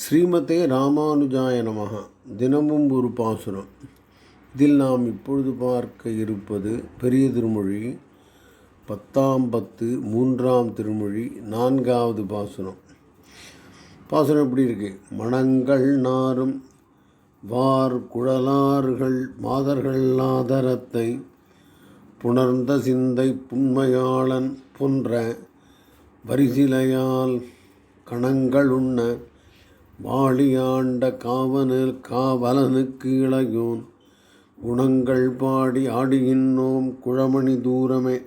ஸ்ரீமதே ராமானுஜாய நமக. தினமும் ஒரு பாசுரம். இதில் நாம் இப்பொழுது பார்க்க இருப்பது பெரிய திருமொழி பத்தாம் பத்து மூன்றாம் திருமொழி நான்காவது பாசுரம். பாசுரம் எப்படி இருக்கு? மணங்கள் நாரும் வார் குழலார்கள் மாதர்கள் ஆதரத்தை புணர்ந்த சிந்தை புன்மையாளன் போன்ற வரிசிலையால் கணங்களுண்ண வாழியாண்ட காவனில் காவலனுக்கு இளையோன். குணங்கள் பாடி ஆடுகின்றோம் குழமணி தூரமே.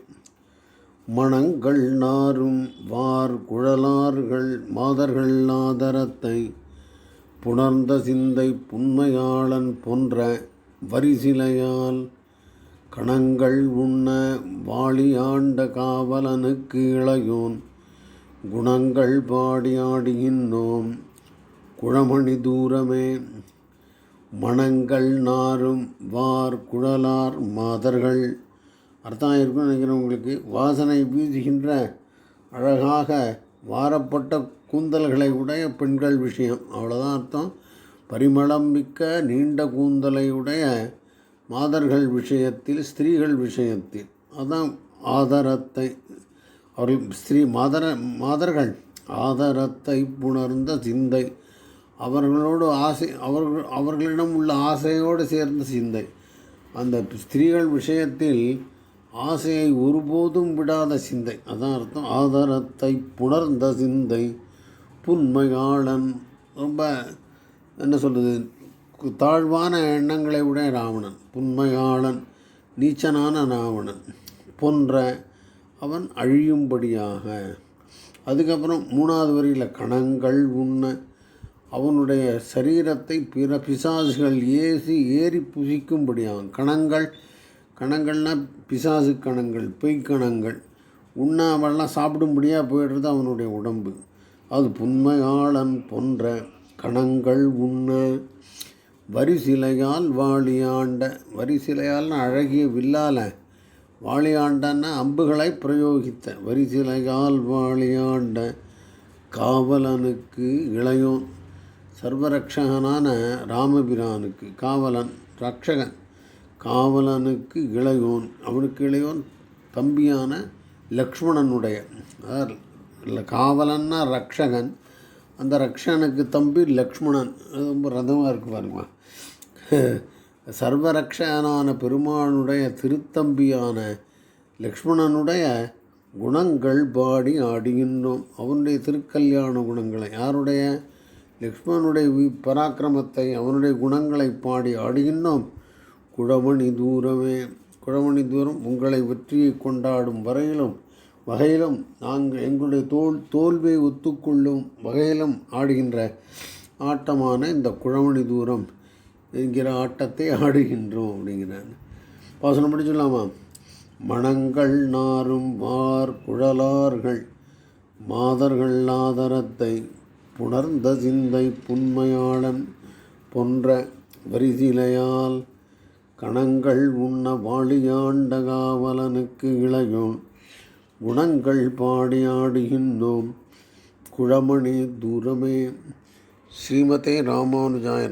மணங்கள் நாரும் வார் குழலார்கள் மாதர்கள் ஆதரத்தை புணர்ந்த சிந்தை புன்மையாளன் போன்ற வரிசிலையால் கணங்கள் உண்ண வாழியாண்ட காவலனுக்கு இளையோன். குணங்கள் பாடி ஆடுகின்றோம் குழமணி தூரமே. மணங்கள் நாரும் வார் குழலார் மாதர்கள். அர்த்தம் இருக்கும்னு நினைக்கிறேன் உங்களுக்கு. வாசனை வீசுகின்ற அழகாக வாரப்பட்ட கூந்தல்களை உடைய பெண்கள் விஷயம். அவ்வளோதான் அர்த்தம். பரிமளம் மிக்க நீண்ட கூந்தலை உடைய மாதர்கள் விஷயத்தில் ஸ்திரீகள் விஷயத்தில். அதான் ஆதரத்தை. அவர்கள் ஸ்திரீ மாதர மாதர்கள். ஆதரத்தை புணர்ந்த சிந்தை. அவர்களோடு ஆசை அவர்கள் அவர்களிடம் உள்ள ஆசையோடு சேர்ந்த சிந்தை. அந்த ஸ்திரீகள் விஷயத்தில் ஆசையை ஒருபோதும் விடாத சிந்தை. அதான் அர்த்தம். ஆதாரத்தை புணர்ந்த சிந்தை. புன்மையாளன். ரொம்ப என்ன சொல்கிறது தாழ்வான எண்ணங்களை உடைய ராவணன். புன்மையாளன் நீச்சனான ராவணன். போன்ற அவன் அழியும்படியாக. அதுக்கப்புறம் மூணாவது வரியில் கணங்கள் உண்ண அவனுடைய சரீரத்தை பிற பிசாசுகள் ஏசி ஏறி புசிக்கும்படியாகும் கணங்கள் கணங்கள்னால் பிசாசு கணங்கள் பொய்க்கணங்கள் உண்ணாவெல்லாம் சாப்பிடும்படியாக போயிடுறது அவனுடைய உடம்பு. அது புன்மையாளன் போன்ற கணங்கள் உண்ண வரிசிலையால் வாளியாண்ட வரிசிலையால்னு அழகிய வில்லால வாளியாண்டன்னா அம்புகளை பிரயோகித்த வரிசிலையால் வாளியாண்ட காவலனுக்கு இளையோன். சர்வரக்ஷகனான ராமபிரானுக்கு காவலன் ரக்ஷகன் காவலனுக்கு இளையோன் அவனுக்கு இளையோன் தம்பியான லக்ஷ்மணனுடைய அதாவது இல்லை காவலன்னா ரக்ஷகன் அந்த ரக்ஷகனுக்கு தம்பி லக்ஷ்மணன் அது ரொம்ப ரதமாக இருக்கு பாருங்க. சர்வரக்ஷகனான பெருமானுடைய திருத்தம்பியான லக்ஷ்மணனுடைய குணங்கள் பாடி ஆடுகின்றோம். அவனுடைய திருக்கல்யாண குணங்களை யாருடைய? லக்ஷ்மணனுடைய பராக்கிரமத்தை அவனுடைய குணங்களை பாடி ஆடுகின்றோம். குழமணி தூரமே குழமணி தூரம் உங்களை வெற்றியை கொண்டாடும் வரையிலும் வகையிலும் நாங்கள் எங்களுடைய தோல் தோல்வியை ஒத்துக்கொள்ளும் வகையிலும் ஆடுகின்ற ஆட்டமான இந்த குழமணி தூரம் என்கிற ஆட்டத்தை ஆடுகின்றோம் அப்படிங்கிறான் பாசனம் படிச்சுடலாமா மணங்கள் நாரும் வார் குழலார்கள் மாதர்கள் ஆதரத்தை புணர்ந்த சிந்தை புன்மையாளன் போன்ற வரிசிலையால் கணங்கள் உண்ண வாழியாண்ட காவலனுக்கு இளையோன். குணங்கள் பாடி ஆடுகின்றோம். குழமணி தூரமே. ஸ்ரீமதே ராமானுஜாய